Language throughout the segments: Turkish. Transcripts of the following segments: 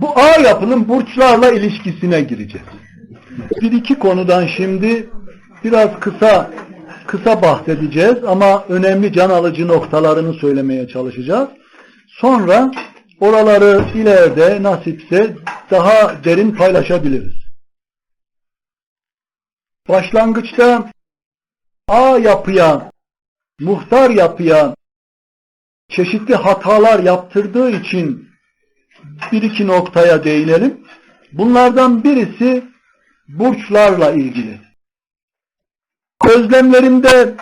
Bu A yapının burçlarla ilişkisine gireceğiz. Bir iki konudan şimdi biraz kısa kısa bahsedeceğiz ama önemli can alıcı noktalarını söylemeye çalışacağız. Sonra oraları ileride nasipse daha derin paylaşabiliriz. Başlangıçta A yapıya, muhtar yapıya çeşitli hatalar yaptırdığı için bir iki noktaya değinelim. Bunlardan birisi burçlarla ilgili. Gözlemlerimde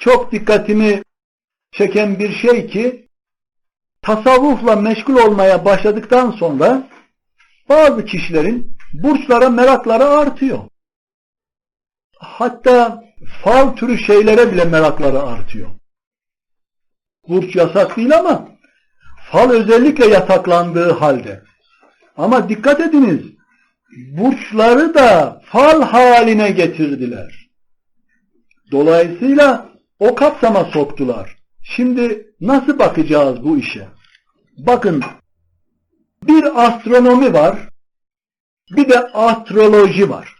çok dikkatimi çeken bir şey ki tasavvufla meşgul olmaya başladıktan sonra bazı kişilerin burçlara merakları artıyor. Hatta fal türü şeylere bile merakları artıyor. Burç yasak değil ama fal özellikle yasaklandığı halde. Ama dikkat ediniz burçları da fal haline getirdiler. Dolayısıyla o kapsama soktular. Şimdi nasıl bakacağız bu işe? Bakın bir astronomi var bir de astroloji var.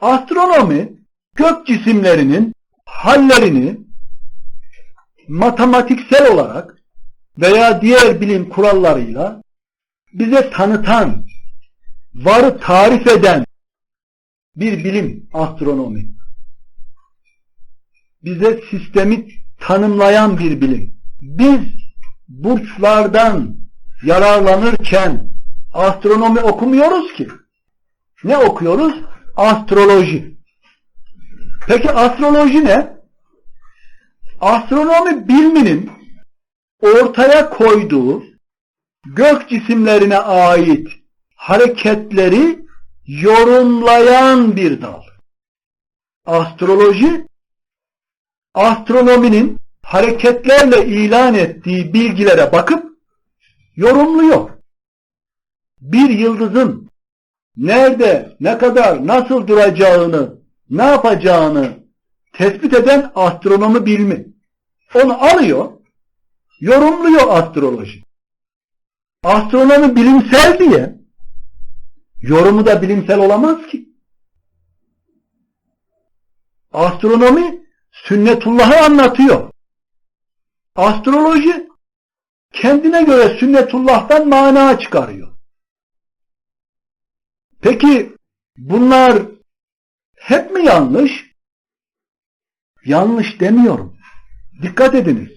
Astronomi gök cisimlerinin hallerini matematiksel olarak veya diğer bilim kurallarıyla bize tanıtan, varı tarif eden bir bilim astronomi. Bize sistemi tanımlayan bir bilim. Biz burçlardan yararlanırken astronomi okumuyoruz ki. Ne okuyoruz? Astroloji. Peki astroloji ne? Astronomi biliminin ortaya koyduğu gök cisimlerine ait hareketleri yorumlayan bir dal. Astroloji astronominin hareketlerle ilan ettiği bilgilere bakıp yorumluyor. Bir yıldızın nerede, ne kadar, nasıl duracağını, ne yapacağını tespit eden astronomi bilimi. Onu alıyor, yorumluyor astroloji. Astronomi bilimsel diye yorumu da bilimsel olamaz ki. Astronomi sünnetullah'ı anlatıyor. Astroloji kendine göre sünnetullah'tan mana çıkarıyor. Peki bunlar hep mi yanlış? Yanlış demiyorum. Dikkat ediniz.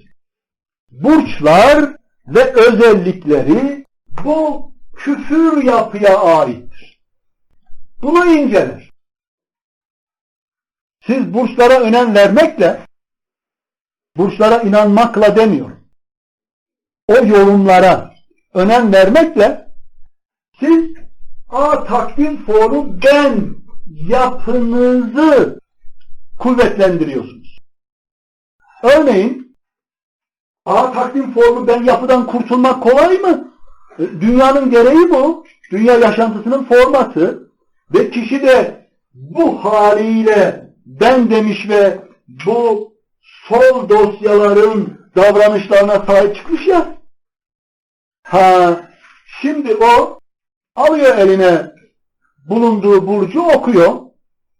Burçlar ve özellikleri bu küfür yapıya aittir. Bunu inceler. Siz burçlara önem vermekle burçlara inanmakla demiyorum. O yorumlara önem vermekle siz A takdim foru ben yapınızı kuvvetlendiriyorsunuz. Örneğin A takdim formu ben yapıdan kurtulmak kolay mı? E, Dünyanın gereği bu. Dünya yaşantısının formatı ve kişi de bu haliyle ben demiş ve bu sol dosyaların davranışlarına sahip çıkmış ya. Ha, şimdi o alıyor eline bulunduğu burcu okuyor.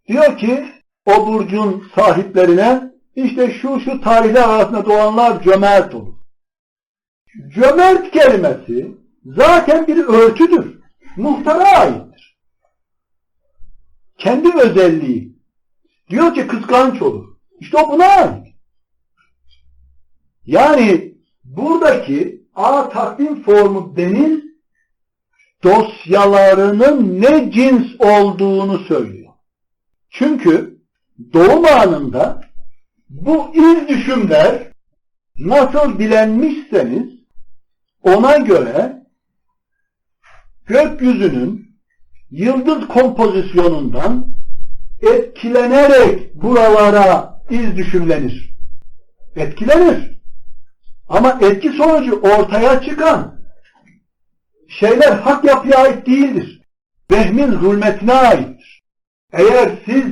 Diyor ki o burcun sahiplerine işte şu şu tarihler arasında doğanlar cömert olur. Cömert kelimesi zaten bir örtüdür. Muhtara aittir. Kendi özelliği. Diyor ki kıskanç olur. İşte o buna ait. Yani buradaki A takdim formu denil dosyalarının ne cins olduğunu söylüyor. Çünkü doğum anında bu iz düşümler nasıl bilenmişseniz ona göre gökyüzünün yıldız kompozisyonundan etkilenerek buralara iz düşümlenir. Etkilenir. Ama etki sonucu ortaya çıkan şeyler hak yapıya ait değildir. Vehmin zulmetine aittir. Eğer siz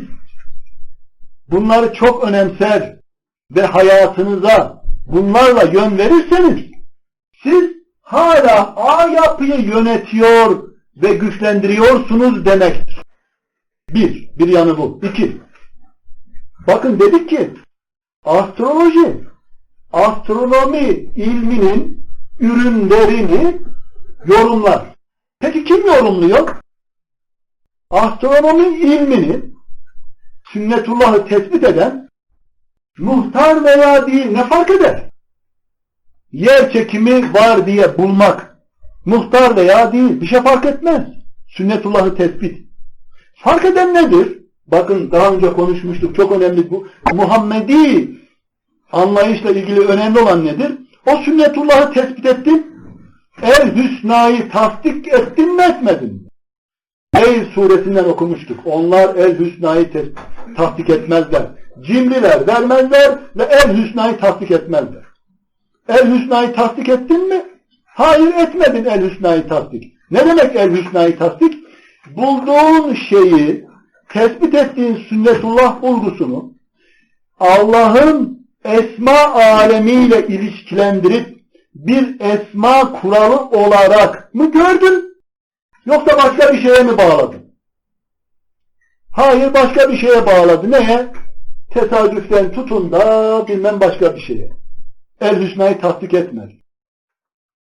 bunları çok önemser ve hayatınıza bunlarla yön verirseniz siz hala A yapıyı yönetiyor ve güçlendiriyorsunuz demektir. Bir, bir yanı bu. İki, bakın dedik ki astroloji, astronomi ilminin ürünlerini yorumlar. Peki kim yorumluyor? Astronomi ilmini sünnetullahı tespit eden muhtar veya değil ne fark eder? Yer çekimi var diye bulmak muhtar veya değil bir şey fark etmez. Sünnetullahı tespit. Fark eden nedir? Bakın daha önce konuşmuştuk çok önemli bu. Muhammedi anlayışla ilgili önemli olan nedir? O sünnetullahı tespit ettin. El Hüsna'yı tasdik ettin mi etmedin mi? Eyl suresinden okumuştuk. Onlar El Hüsna'yı tasdik etmezler. Cimriler vermezler ve El Hüsna'yı tasdik etmezler. El Hüsna'yı tasdik ettin mi? Hayır etmedin El Hüsna'yı tasdik. Ne demek El Hüsna'yı tasdik? Bulduğun şeyi, tespit ettiğin sünnetullah bulgusunu Allah'ın esma alemiyle ilişkilendirip bir esma kuralı olarak mı gördün? Yoksa başka bir şeye mi bağladın? Hayır başka bir şeye bağladı. Neye? Tesadüften tutun da bilmem başka bir şeye. El Hüsna'yı tasdik etmedi.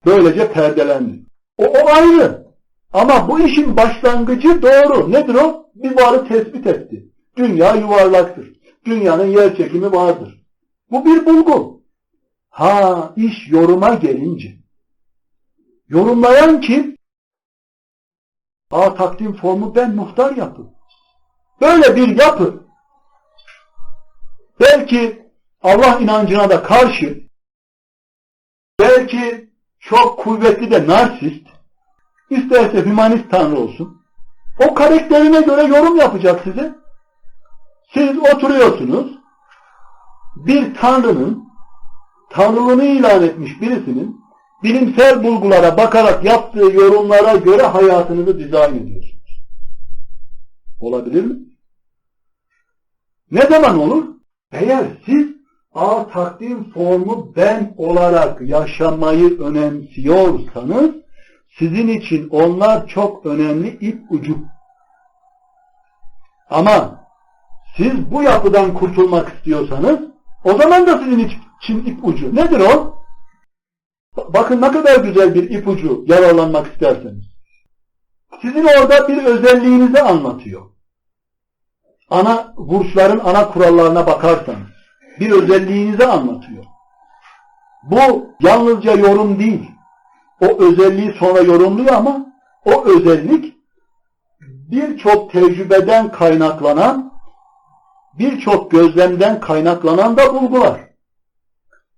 Böylece perdelendi. O, o ayrı. Ama bu işin başlangıcı doğru. Nedir o? Bir varı tespit etti. Dünya yuvarlaktır. Dünyanın yer çekimi vardır. Bu bir bulgu. Ha iş yoruma gelince. Yorumlayan kim? A takdim formu ben muhtar yapı. Böyle bir yapı belki Allah inancına da karşı belki çok kuvvetli de narsist isterse hümanist tanrı olsun o karakterine göre yorum yapacak size. Siz oturuyorsunuz bir tanrının tanrılığını ilan etmiş birisinin bilimsel bulgulara bakarak yaptığı yorumlara göre hayatınızı dizayn ediyorsunuz. Olabilir mi? Ne zaman olur? Eğer siz A takdim formu ben olarak yaşamayı önemsiyorsanız sizin için onlar çok önemli ip ucu. Ama siz bu yapıdan kurtulmak istiyorsanız o zaman da sizin için ip ucu. Nedir o? Bakın ne kadar güzel bir ipucu yararlanmak isterseniz. Sizin orada bir özelliğinizi anlatıyor. Ana burçların ana kurallarına bakarsanız bir özelliğinizi anlatıyor. Bu yalnızca yorum değil. O özelliği sonra yorumluyor ama o özellik birçok tecrübeden kaynaklanan birçok gözlemden kaynaklanan da bulgular.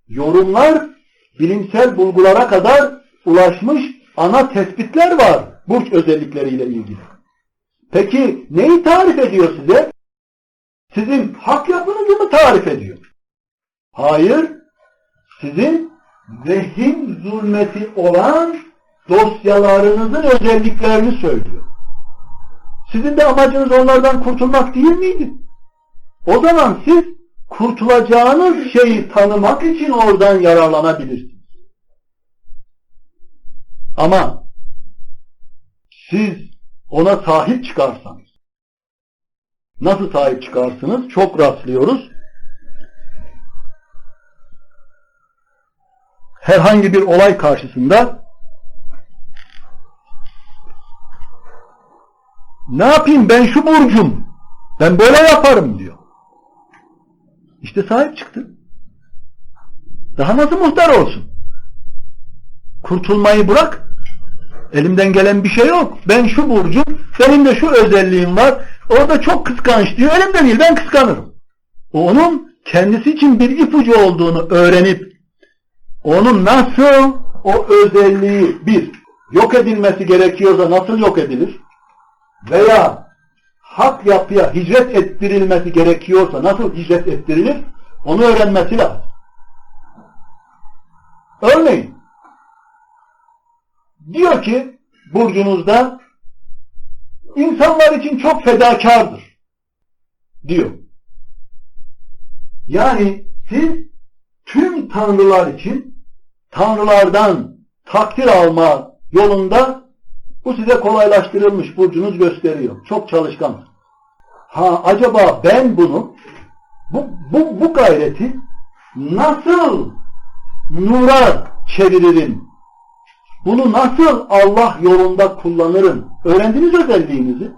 Yorumlar bilimsel bulgulara kadar ulaşmış ana tespitler var burç özellikleriyle ilgili. Peki neyi tarif ediyor size? Sizin hak yapınızı mı tarif ediyor? Hayır, sizin vehim zulmeti olan dosyalarınızın özelliklerini söylüyor. Sizin de amacınız onlardan kurtulmak değil miydi? O zaman siz kurtulacağınız şeyi tanımak için oradan yararlanabilirsiniz. Ama siz ona sahip çıkarsanız nasıl sahip çıkarsınız? Çok rastlıyoruz. Herhangi bir olay karşısında ne yapayım ben şu burcum ben böyle yaparım. İşte sahip çıktı. Daha nasıl muhtar olsun? Kurtulmayı bırak. Elimden gelen bir şey yok. Ben şu burcum, benim de şu özelliğim var. Orada çok kıskanç diyor. Elimden değil, ben kıskanırım. Onun kendisi için bir ipucu olduğunu öğrenip onun nasıl o özelliği bir, yok edilmesi gerekiyorsa nasıl yok edilir? Veya hak yapıya hicret ettirilmesi gerekiyorsa nasıl hicret ettirilir? Onu öğrenmesi lazım. Örneğin diyor ki burcunuzda insanlar için çok fedakardır diyor. Yani siz tüm tanrılar için tanrılardan takdir alma yolunda bu size kolaylaştırılmış burcunuz gösteriyor. Çok çalışkan. Ha acaba ben bunu bu, bu, bu gayreti nasıl nura çeviririm? Bunu nasıl Allah yolunda kullanırım? Öğrendiniz özelliğinizi.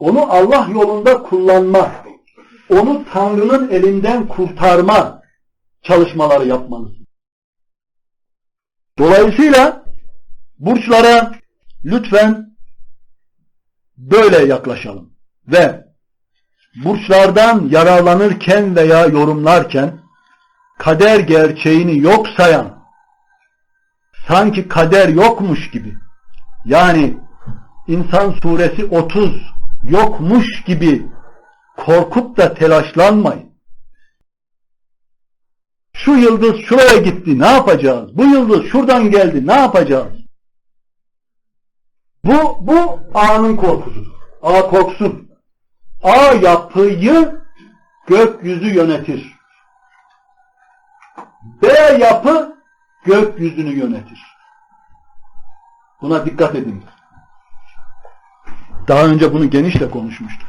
Onu Allah yolunda kullanma, onu Tanrı'nın elinden kurtarma çalışmaları yapmalısın. Dolayısıyla burçlara lütfen böyle yaklaşalım ve burçlardan yararlanırken veya yorumlarken kader gerçeğini yok sayan sanki kader yokmuş gibi yani İnsan suresi 30 yokmuş gibi korkup da telaşlanmayın. Şu yıldız şuraya gitti ne yapacağız? Bu yıldız şuradan geldi ne yapacağız? Bu, bu A'nın korkusudur. A korksun. A yapıyı gökyüzü yönetir. B yapı gökyüzünü yönetir. Buna dikkat edin. Daha önce bunu genişle konuşmuştuk.